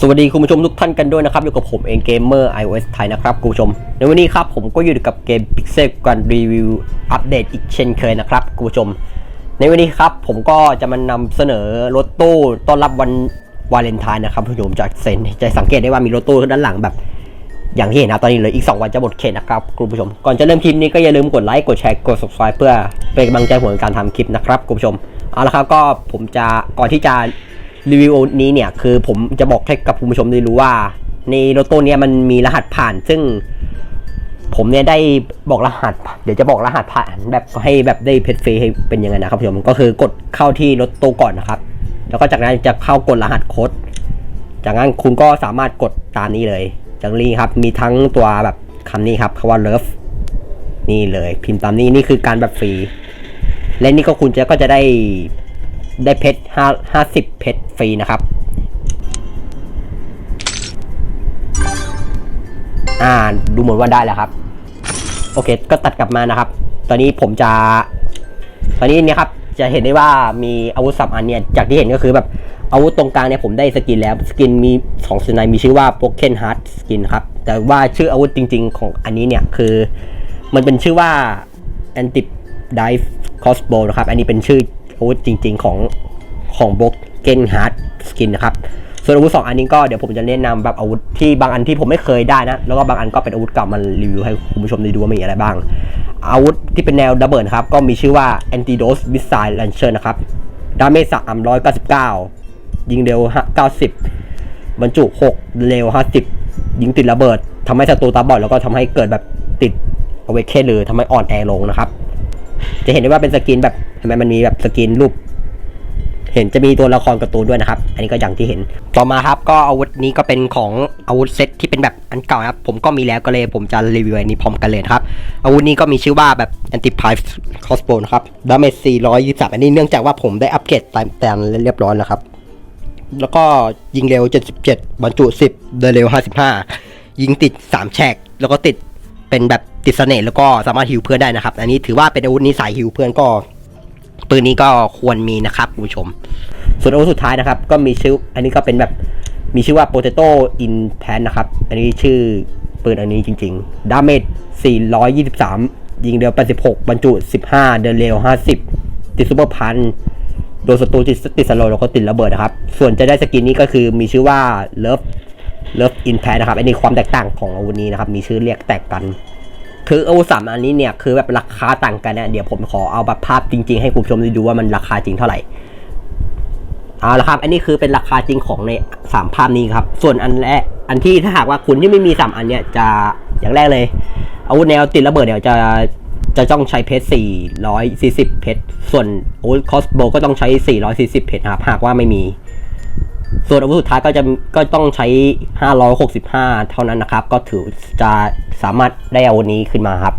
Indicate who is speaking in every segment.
Speaker 1: สวัสดีคุณผู้ชมทุกท่านกันด้วยนะครับอยู่กับผมเองเกมเมอร์ iOS ไทยนะครับคุณผู้ชม ในวันนี้ครับผมก็อยู่กับเกม Pixel กันรีวิวอัปเดตอีกเช่นเคยนะครับคุณผู้ชม ในวันนี้ครับผมก็จะมานำเสนอรถตู้ต้อนรับวันวาเลนไทน์นะครับคุณผู้ชมจากเซนจะสังเกตได้ว่ามีรถตู้ด้านหลังแบบ อย่างที่เห็นนะตอนนี้เหลยอีก 2 วันจะหมดเขตนะครับคุณผู้ชม ก่อนจะเริ่มคลิปนี้ก็อย่าลืมกดไลค์กดแชร์กด subscribe เพื่อเป็นกำลังใจผมในการทำคลิปนะครับคุณผู้ชมเอาละครับก็ผมจะก่อนที่จะ รีวิวนี้เนี่ยคือผมจะบอกให้กับคุณผู้ชมได้รู้ว่า ในรถตู้เนี้ยมันมีรหัสผ่าน ซึ่ง ผมเนี่ยได้บอกรหัส เดี๋ยวจะบอกรหัสผ่านแบบให้แบบได้เพจฟรีให้เป็นยังไงนะครับผู้ชมก็คือกดเข้าที่รถตู้ก่อนนะครับ แล้วก็จากนั้นจะเข้ากดรหัสโค้ดจากนั้นคุณก็สามารถกดตามนี้เลยจากนี้ครับมีทั้งตัวแบบคำนี้ครับคำว่า love นี่เลย พิมพ์ตามนี้นี่คือการแบบฟรี และนี่ก็คุณจะก็จะได้ ได้เพชรห้าห้าสิบเพชรฟรีนะครับ อ่าดูเหมือนว่าได้แล้วครับ โอเค ก็ตัดกลับมานะครับ ตอนนี้ผมจะ ตอนนี้เนี่ยครับ จะเห็นได้ว่ามีอาวุธสับอันเนี่ย จากที่เห็นก็คือแบบอาวุธตรงกลางเนี่ยผมได้สกินแล้ว สกินมีของสไนมีชื่อว่า Broken Heart Skin ครับ แต่ว่าชื่ออาวุธจริง ๆ ของอันนี้เนี่ยคือมันเป็นชื่อว่า Anti Dive Crossbow นะครับ อันนี้เป็นชื่อ อาวุธจริง ๆ ของของ Broken Heart Skin นนะครับส่วนอาวุธสองอันนี้ก็เดี๋ยวผมจะแนะนำแบบอาวุธที่บางอันที่ผมไม่เคยได้นะ แล้วก็บางอันก็เป็นอาวุธเก่ามารีวิวให้คุณผู้ชมได้ดูว่ามีอะไรบ้าง อาวุธที่เป็นแนวดับเบิลครับ ก็มีชื่อว่า Antidote Missile Launcher นะครับ ดาเมจสามร้อยเก้าสิบเก้ายิงเร็วเก้าสิบบรรจุหกเร็วห้าสิบยิงติดระเบิดทำให้ศัตรูตาบอดแล้วก็ทำให้เกิดแบบติดเอาไว้เคหรือทำให้อ่อนแอลงนะครับ จะเห็นได้ว่าเป็นสกินแบบเห็นไหมมันมีแบบสกินรูป เห็นจะมีตัวละครการ์ตูนด้วยนะครับ อันนี้ก็อย่างที่เห็น ต่อมาครับก็อาวุธนี้ก็เป็นของอาวุธเซตที่เป็นแบบอันเก่านะครับผมก็มีแล้วก็เลยผมจะรีวิวอันนี้พร้อมกันเลยครับ อาวุธนี้ก็มีชื่อว่าแบบ anti pipe crossbow นครับดาเมจ423 อันนี้เนื่องจากว่าผมได้อัปเกรดตามแต่เรียบร้อยแล้วครับแล้วก็ยิงเร็ว 77 บรรจุ 10 เดินเร็ว 55 ยิงติด 3 แฉก แล้วก็ติด เป็นแบบติดเสน่ห์แล้วก็สามารถฮิวเพื่อนได้นะครับ อันนี้ถือว่าเป็นอาวุธนี้สายฮิวเพื่อนก็ปืนนี้ก็ควรมีนะครับคุณผู้ชม ส่วนอาวุธสุดท้ายนะครับ ก็มีชื่อ อันนี้ก็เป็นแบบมีชื่อว่า Potato in Pan นะครับ อันนี้ชื่อปืนอันนี้จริงๆ ดาเมจ 423 ยิงเร็ว86บรรจุ 15 เดินเร็ว 50 ติดซูเปอร์พันโดนศัตรูติดติดสโลแล้วก็ติดระเบิดนะครับ ส่วนจะได้สกินนี้ก็คือมีชื่อว่า Love Love in Pan นะครับอันนี้ความแตกต่างของอาวุธนี้นะครับ มีชื่อเรียกแตกกัน คืออาวุธสามอันนี้เนี่ยคือแบบราคาต่างกันเนี่ยเดี๋ยวผมขอเอาแบบภาพจริง ๆ ให้คุณผู้ชมได้ดูว่ามันราคาจริงเท่าไหร่เอาละครับอันนี้คือเป็นราคาจริงของในสามภาพนี้ครับ ส่วนอันแรกอันที่ถ้าหากว่าคุณที่ไม่มีสามอันเนี่ยจะอย่างแรกเลย อาวุธแนวติดระเบิดเนี่ยจะจะต้องใช้เพชร440 เพชร ส่วนอาวุธคอสโบก็ต้องใช้ 440 เพชรครับหากว่าไม่มี ส่วนอาวุธสุดท้ายก็จะก็ต้องใช้ 565 เท่านั้นนะครับ ก็ถือจะสามารถได้อาวุธนี้ขึ้นมาครับ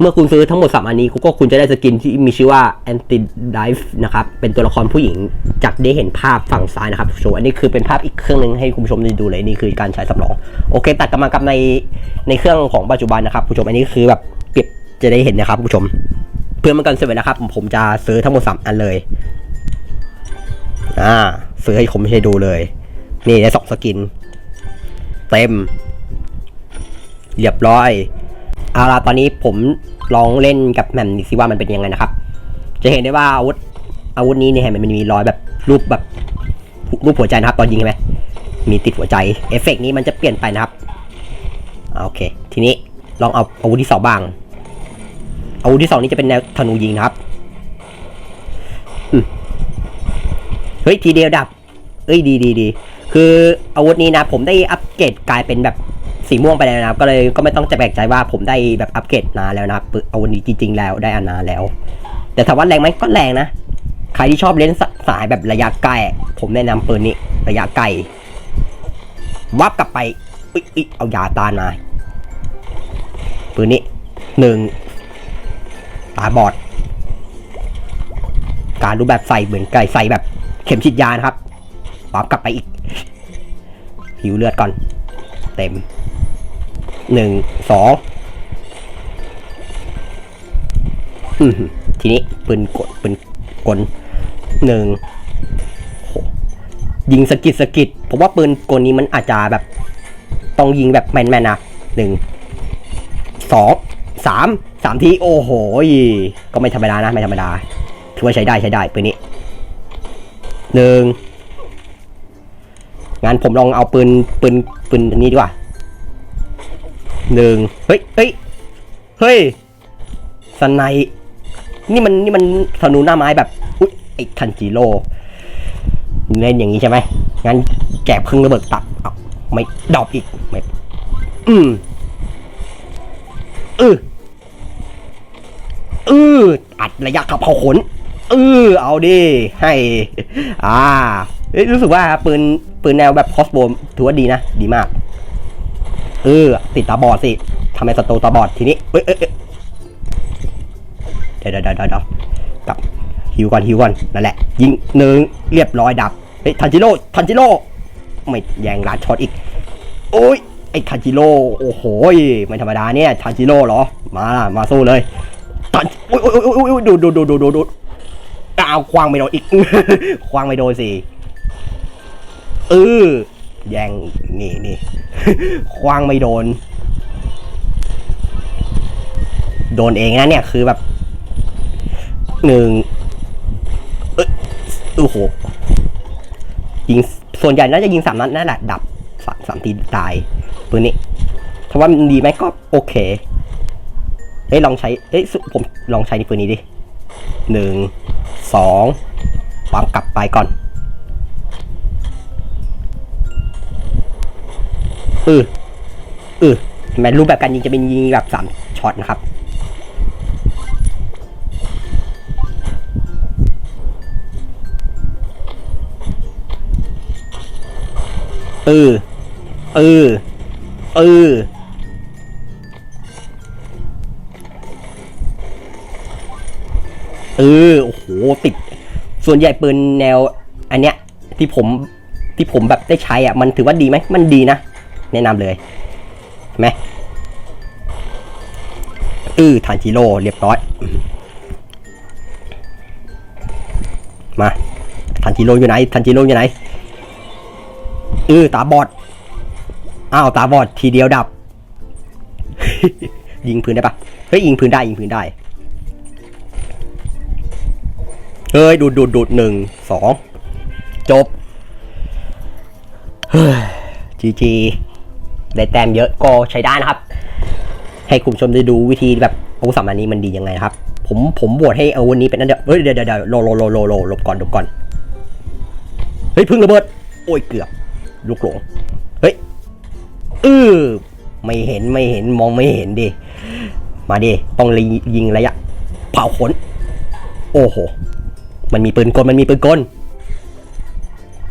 Speaker 1: เมื่อคุณซื้อทั้งหมด 3 อันนี้ก็คุณจะได้สกินที่มีชื่อว่า Anti Dive นะครับ เป็นตัวละครผู้หญิงจากได้เห็นภาพฝั่งซ้ายนะครับโชว์อันนี้คือเป็นภาพอีกเครื่องหนึงให้คุณผู้ชมได้ดูเลยนี่คือการใช้สำรอง โอเค ตัดกลับมากับในในเครื่องของปัจจุบันนะครับผู้ชมอันนี้คือแบบเก็บจะได้เห็นนะครับผู้ชม เพื่อมันกันเสร็จนะครับ ผมจะซื้อทั้งหมด 3 อันเลยอ่า ซื้อให้ผมให้ดูเลย นี่ได้สองสกิน เต็มเรียบร้อยเอาล่ะตอนนี้ผมลองเล่นกับแมมนี่สิว่ามันเป็นยังไงนะครับ จะเห็นได้ว่าอาวุธอาวุธนี้เนี่ยเห็นไหมมันมีรอยแบบรูปแบบรูปหัวใจนะครับ ตอนยิงใช่ไหมมีติดหัวใจเอฟเฟกต์นี้มันจะเปลี่ยนไปนะครับโอเค ทีนี้ลองเอาอาวุธที่สองบ้างอาวุธที่สองนี้จะเป็นแนวธนูยิงนะครับเฮ้ยทีเดียวดับ เอ้ยดีดีดีคืออาวุธนี้นะผมได้อัปเกรดกลายเป็นแบบสีม่วงไปแล้วนะครับ ก็เลยก็ไม่ต้องจะแปลกใจว่าผมได้แบบอัปเกรดนานแล้วนะครับอาวุธนี้จริง ๆ แล้วได้อานาแล้ว แต่ถามว่าแรงไหมก็แรงนะ ใครที่ชอบเล่นสสายแบบระยะใกลผมแนะนำปืนนี้ระยะไกลวับกลับไปอุ๊ยอุ๊ยเอายาตานมาปืนนี้หนึ่งตาบอด การดูปแบบใส่เหมือนไก่ใส่แบบเข็มฉีดยานะครับ ปั๊บกลับไปอีกผิวเลือดก่อน เต็มหนึ่งสองอืมทีนี้ปืนกดปืนกลหนึ่งโหยิงสะกิดสะกิดผมว่าปืนกลนี้มันอาจจะแบบ ต้องยิงแบบแมนๆนะหนึ่งสองสามสามทีโอ้โหก็ไม่ธรรมดานะ ไม่ธรรมดาถือว่าใช้ได้ใช้ได้ปืนนี้หนึ่ง งั้นผมลองเอาปืนปืนปืนอันนี้ดีกว่าหนึ่งเฮ้ยเฮ้ยเฮ้ยสไนนี่มันนี่มันธนูหน้าไม้แบบอุ๊ยไอ้คันจิโร่เล่นอย่างนี้ใช่ไหมงั้นแกะพึ่งระเบิดตับเอาไม่ดอปอีกไม่อืมเออเอออัดระยะขับเขาขนเออเอาดิให้ อ่าเอ้ยรู้สึกว่าปืน ปืนแนวแบบคอสโบมถือว่าดีนะ ดีมาก เออ ติดตาบอดสิทำให้ศัตรูตาบอดทีนี้เอ้ยเอ้ยเดี๋ยวเดี๋ยวเดี๋ยวเดี๋ยวกลับฮิวก่อนฮิวก่อนนั่นแหละ ยิงหนึ่งเรียบร้อยดับเฮ้ยทันจิโร่ทันจิโร่ไม่แย่งลัดช็อตอีก โอ้ยไอ้ทันจิโร่โอ้โหไม่ธรรมดาเนี่ยทันจิโร่เหรอ มาล่ะมาสู้เลยทันโอ้ยโอ้ยโอ้ยโอ้ยโอ้ยดูดูดูดูดูดูอ้าวควางไม่โดนอีกควางไม่โดนสิ เออแย่งนี่นี่ควางไม่โดน โดนเองนะเนี่ยคือแบบหนึ่งเอ้ยโอ้โหยิงส่วนใหญ่น่าจะยิงสามนัดนั่นแหละดับสามสามทีตายปืนนี้ถ้าว่ามันดีไหมก็โอเคเฮ้ยลองใช้เฮ้ยผมลองใช้ในปืนนี้ดิหนึ่งสองวางกลับไปก่อน เออเออเห็นไหมรูปแบบการยิงจะเป็นยิงแบบสามช็อตนะครับ เออ เออ เออ เออ โอ้โห ติด ส่วนใหญ่ปืนแนว อันเนี้ย ที่ผมที่ผมแบบได้ใช้อะ มันถือว่าดีไหม มันดีนะ แนะนำเลยไหมเออทานจิโร่เรียบร้อย มาทันจิโร่อยู่ไหนทันจิโร่อยู่ไหนเออตาบอดอ้าวตาบอดทีเดียวดับ ยิงพื้นได้ปะเฮ้ยยิงพื้นได้ยิงพื้นได้เฮ้ยดูดดูดดูดหนึ่งสองจบ เฮ้ยจีจี ได้แต้มเยอะก็ใช้ได้นะครับ ให้คุณผู้ชมได้ดูวิธีแบบอาวุธสามอันนี้มันดียังไงครับ ผมผมบวชให้อาวุธนี้เป็นอันเดียวเฮ้ยเดี๋ยวเดี๋ยวเดี๋ยวโลโลโลโลโลหลบก่อนหลบก่อนเฮ้ยพึ่งระเบิด โอ้ยเกือบลูกหลงเฮ้ยเออไม่เห็นไม่เห็นมองไม่เห็นดิมาดิต้องยิงระยะเผาขน โอ้โห มันมีปืนกลมันมีปืนกล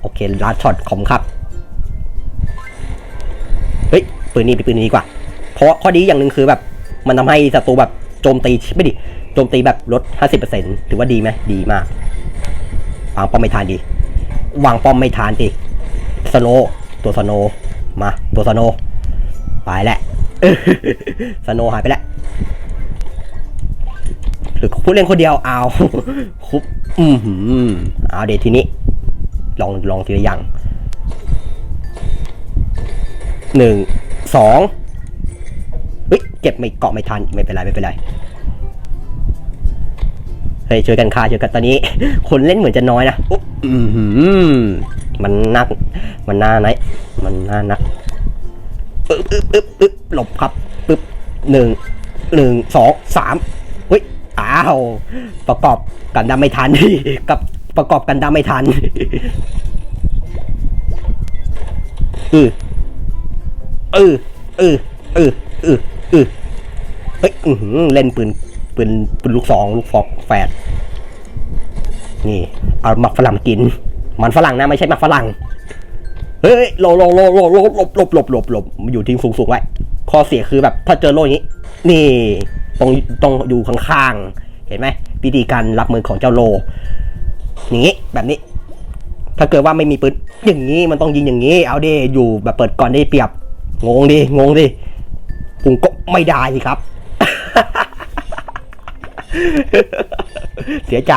Speaker 1: โอเคลัดช็อตขอมครับ เฮ้ยปืนนี้เป็นปืนนี้ดีกว่า เพราะข้อดีอย่างหนึ่งคือแบบ มันทำให้ศัตรูแบบโจมตีไม่ดิโจมตีแบบลด 50%ถือว่าดีไหมดีมากวางป้อมไม่ทานดี วางป้อมไม่ทานดิสโนตัวสโนมาตัวสโนไปแหละสโนหายไปแล้วหรือผู้เล่นคนเดียวเอาคุบอืมหืมเอาเดี๋ยวทีนี้ ลองลองทีละอย่าง หนึ่งสองเฮ้ยเก็บไม่เกาะไม่ทันไม่เป็นไรไม่เป็นไรเฮ้ยช่วยกันฆ่าช่วยกันตอนนี้ คนเล่นเหมือนจะน้อยนะอุ๊บมันนัก มันน่าไหน มันน่านักปึ๊บปึ๊บปึ๊บปึ๊บหลบครับปึ๊บหนึ่งหนึ่งสองสามเฮ้ยอ้าวประกอบกันดำไม่ทันกับประกอบกันดำไม่ทันเออ เออเออเออเออเออเฮ้ยเล่นปืนปืนปืนลูกสองลูกฟอกแฝดนี่เอาหมักฝรั่งกิน มันฝรั่งนะไม่ใช่หมักฝรั่งเฮ้ยโลโลโลโลโลหลบหลบหลบหลบหลบอยู่ทิ้งสูงสูงไว้ข้อเสียคือแบบถ้าเจอโลอย่างนี้ นี่ต้องต้องอยู่ข้างๆเห็นไหมวิธีการรับมือของเจ้าโลอย่างนี้แบบนี้ ถ้าเกิดว่าไม่มีปืนอย่างนี้มันต้องยิงอย่างนี้ เอาดิอยู่แบบเปิดก่อนได้เปรียบ งงดิงงดิผมก็ไม่ได้สิครับ เสียใจ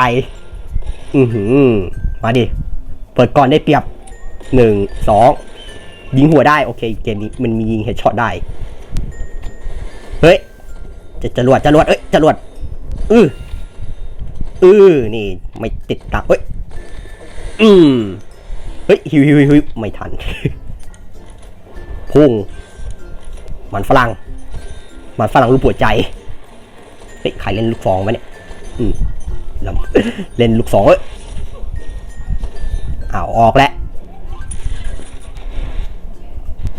Speaker 1: อือหือ มาดิ เปิดก่อนได้เปรียบหนึ่งสองยิงหัวได้ โอเค เกมนี้มันมียิงเฮดช็อตได้ เฮ้ย จะจรวดจรวดเอ้ยจรวดอืออือนี่ ไม่ติดตักเอ้ย อืมเฮ้ยฮิวฮิวฮิวไม่ทัน พุ่ง มันฝรั่ง มันฝรั่งรูปหัวใจเฮ้ยใครเล่นลูกฟองมาเนี่ย อืมเล่นลูกสองเอ้ยอ้าวออกแล้ว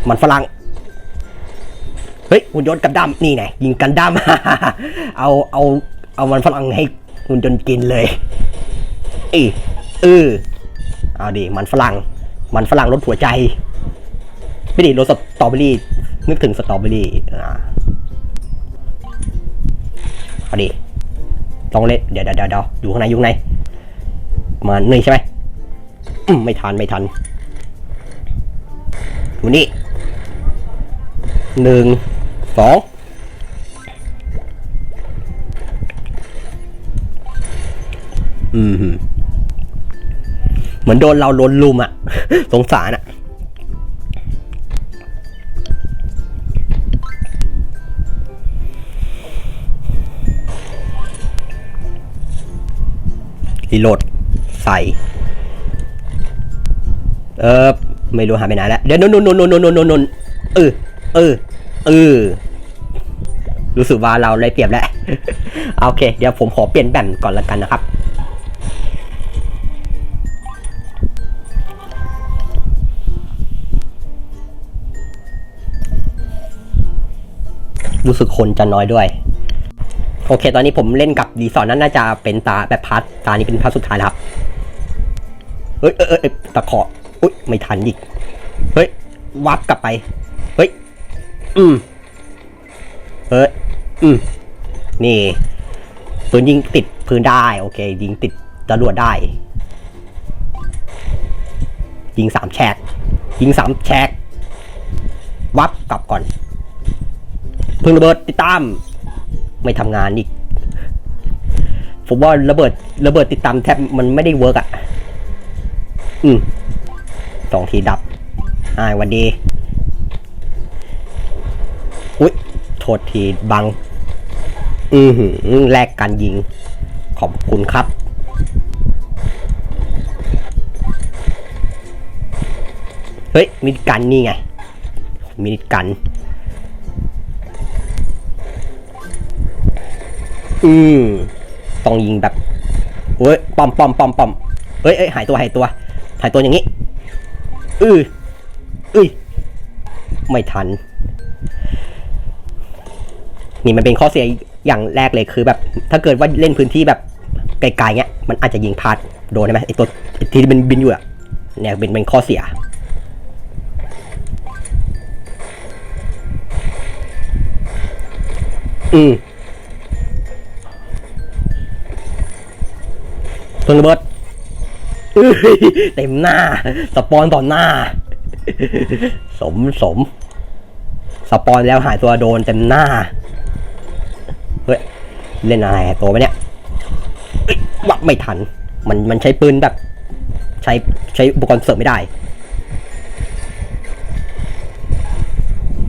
Speaker 1: มันฝรั่ง เฮ้ยหุ่นยนต์กันดั้มนี่ไงยิงกันดั้มเอาเอาเอามันฝรั่งให้หุ่นยนต์กินเลยเอยเออเอาดิมันฝรั่ง มันฝรั่งรสหัวใจ ไม่ดิรสสตรอเบอรี่ นึกถึงสตรอเบอรี่อ่าเอาดิลองเล่นเดี๋ยวเดี๋ยวเดี๋ยวอยู่ข้างในอยู่ข้างในมาหนึ่งใช่ไหมไม่ทันไม่ทันดูนี่หนึ่งสองอืมเหมือนโดนเราโดนลุมอะสงสารอะ รีโหลดใส่เออไม่รู้หายไปไหนแล้วเดี๋ยวนนนนนนนนนนเออเออเออรู้สึกว่าเราเลยเปรียบแล้วโอเค เดี๋ยวผมขอเปลี่ยนแบนก่อนละกันนะครับรู้สึกคนจะน้อยด้วย โอเค ตอนนี้ผมเล่นกับรีสอร์ทนั้นน่าจะเป็นตาแบบพาร์ทตานี้เป็นพาร์ทสุดท้ายแล้วครับ เฮ้ยเอยเอยเอยตะขออุ้ยไม่ทันอีก เฮ้ย วับกลับไป เฮ้ย อืม เฮ้ย อืม นี่ปืนยิงติดพื้นได้ โอเค ยิงติดจรวดได้ ยิงสามแฉกยิงสามแฉกวับกลับก่อน พึ่งระเบิดติดตาม ไม่ทำงานอีก ผมว่าระเบิดระเบิดติดตามแทบมันไม่ได้เวิร์กอะ อืมสองทีดับอ่าหวันดี อุ๊ยโทษทีบัง อือหือแลกกันยิง ขอบคุณครับเฮ้ยมิดกันนี่ไงมิดกัน อืมต้องยิงแบบเฮ้ยปอมปอมปอมปอมเฮ้ยเอ้ยหายตัวหายตัว หายตัวอย่างนี้ อืออุ้ยไม่ทัน นี่มันเป็นข้อเสียอย่างแรกเลยคือแบบ ถ้าเกิดว่าเล่นพื้นที่แบบไกลๆเงี้ย มันอาจจะยิงพลาดโดนใช่ไหมไอตัวไอ้ที่มันบินอยู่อะเนี่ยเป็นเป็นข้อเสียอืม ตัวระเบิดเต็มหน้า สปอนต่อหน้า สมสม สปอนแล้วหายตัวโดนเต็มหน้า เฮ้ย เล่นอะไรตัวไปเนี่ยวักไม่ทัน มันมันใช้ปืนแบบ ใช้ใช้อุปกรณ์เสริมไม่ได้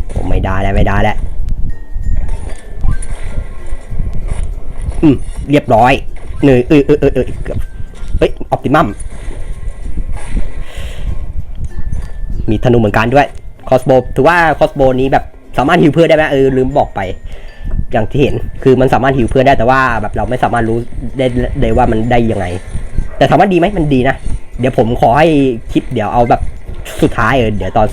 Speaker 1: โอ้ไม่ได้แล้วไม่ได้แล้วอืมเรียบร้อยเนยเออเออเออเออเกือบ ออปติมัมมีธนูเหมือนกันด้วยคอสโบถือว่าคอสโบนี้แบบสามารถฮิวเพื่อนได้ไหมเออลืมบอกไป อย่างที่เห็นคือมันสามารถฮิวเพื่อนได้แต่ว่าแบบเราไม่สามารถรู้ได้ได้ว่ามันได้ยังไง แต่ถามว่าดีไหมมันดีนะ เดี๋ยวผมขอให้คลิปเดี๋ยวเอาแบบสุดท้ายเออเดี๋ยวตอน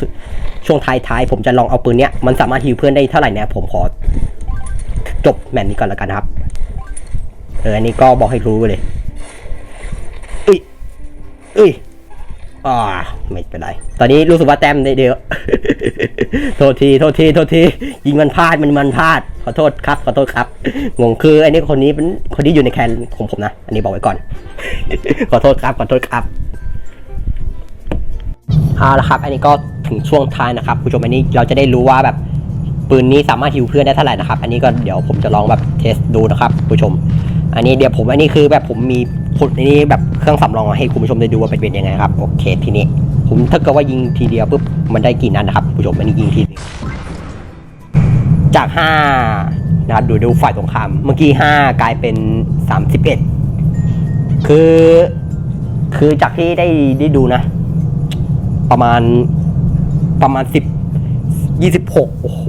Speaker 1: ช่วงท้ายๆผมจะลองเอาปืนเนี้ยมันสามารถฮิวเพื่อนได้เท่าไหร่เนี่ยผมขอจบแมตช์นี้ก่อนแล้วกันครับเอออันนี้ก็บอกให้รู้เลย อุ้ยอ่าไม่เป็นไร ตอนนี้รู้สึกว่าแต้มได้เดียว โทษที โทษที โทษที ยิงมันพลาด มันมันพลาด ขอโทษครับ ขอโทษครับ งงคืออันนี้คนนี้เป็นคนที่อยู่ในแคนของผมนะ อันนี้บอกไว้ก่อน ขอโทษครับ ขอโทษครับเอาละครับ อันนี้ก็ถึงช่วงท้ายนะครับ ผู้ชมอันนี้เราจะได้รู้ว่าแบบปืนนี้สามารถฮิวเพื่อนได้เท่าไหร่นะครับ อันนี้ก็เดี๋ยวผมจะลองแบบเทสดูนะครับ ผู้ชม อันนี้เดี๋ยวผมอันนี้คือแบบผมมี ผลอันนี้แบบเครื่องสำรองให้คุณผู้ชมได้ดูว่าเป็นเป็นยังไงครับโอเคทีนี้ผมถ้าเกิดว่ายิงทีเดียวปุ๊บมันได้กี่นัดนะครับผู้ชมมันยิงทีเดียวจากห้านะครับดูดูฝ่ายตรงข้ามเมื่อกี้ห้ากลายเป็นสามสิบเอ็ดคือ คือจากที่ได้ได้ดูนะ ประมาณประมาณสิบยี่สิบหกโอ้โห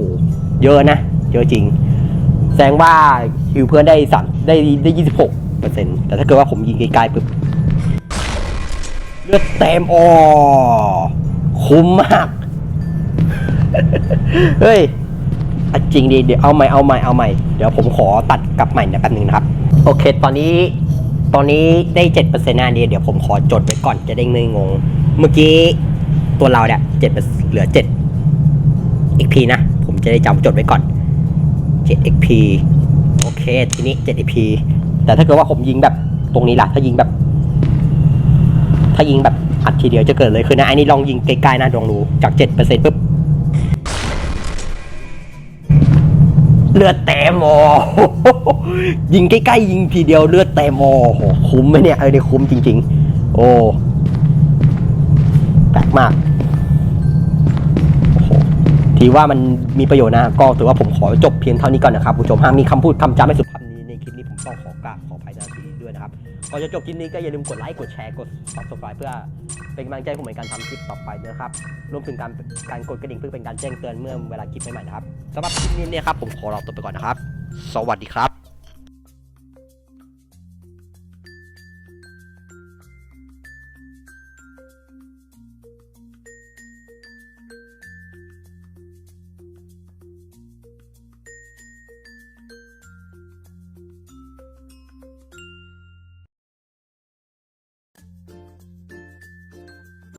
Speaker 1: เยอะนะ เยอะจริง แสดงว่าฮิวเพื่อนได้สามได้ได้ยี่ ปอร์เซ็นต์แต่ถ้าเกิดว่าผมยิงไกลๆปุ๊บเลือดเต็มอ๋อคุ้มมาก เฮ้ยจริงดิเดี๋ยวเอาใหม่เอาใหม่เอาใหม่เดี๋ยวผมขอตัดกลับใหม่นะแป๊บนึงนะครับ โอเค ตอนนี้ตอนนี้ได้เจ็ดเปอร์เซ็นต์นะเดียวเดี๋ยวผมขอจดไว้ก่อนจะได้ไม่งง เมื่อกี้ตัวเราเนี่ยเจ็ดเหลือเจ็ด XP นะ ผมจะได้จำจดไว้ก่อน7 XP โอเค ทีนี้7 XP แต่ถ้าเกิดว่าผมยิงแบบตรงนี้ล่ะ ถ้ายิงแบบ ถ้ายิงแบบอัดทีเดียวจะเกิดเลยคือนะไอ้นี่ลองยิงใกล้ๆนะลองดูจาก7%ปุ๊บเลือดเต็มโอยิงใกล้ๆยิงทีเดียวเลือดเต็มโอคุ้มไหมเนี่ยเออเนี่ยคุ้มจริง ๆ โอ้แปลกมากโอ้โหถือว่ามันมีประโยชน์นะ ก็ถือว่าผมขอจบเพียงเท่านี้ก่อนนะครับผู้ชมหากมีคำพูดคำจำไม่สุภาพ ก่อนจะจบคลิปนี้ก็อย่าลืมกดไลค์กดแชร์กด subscribe เพื่อเป็นกำลังใจผมในการทำคลิปต่อไปนะครับรวมถึงการการกดกระดิ่งเพื่อเป็นการแจ้งเตือนเมื่อเวลาคลิปใหม่ๆนะครับสำหรับคลิปนี้เนี่ยครับผมขอลาตัวไปก่อนนะครับ สวัสดีครับ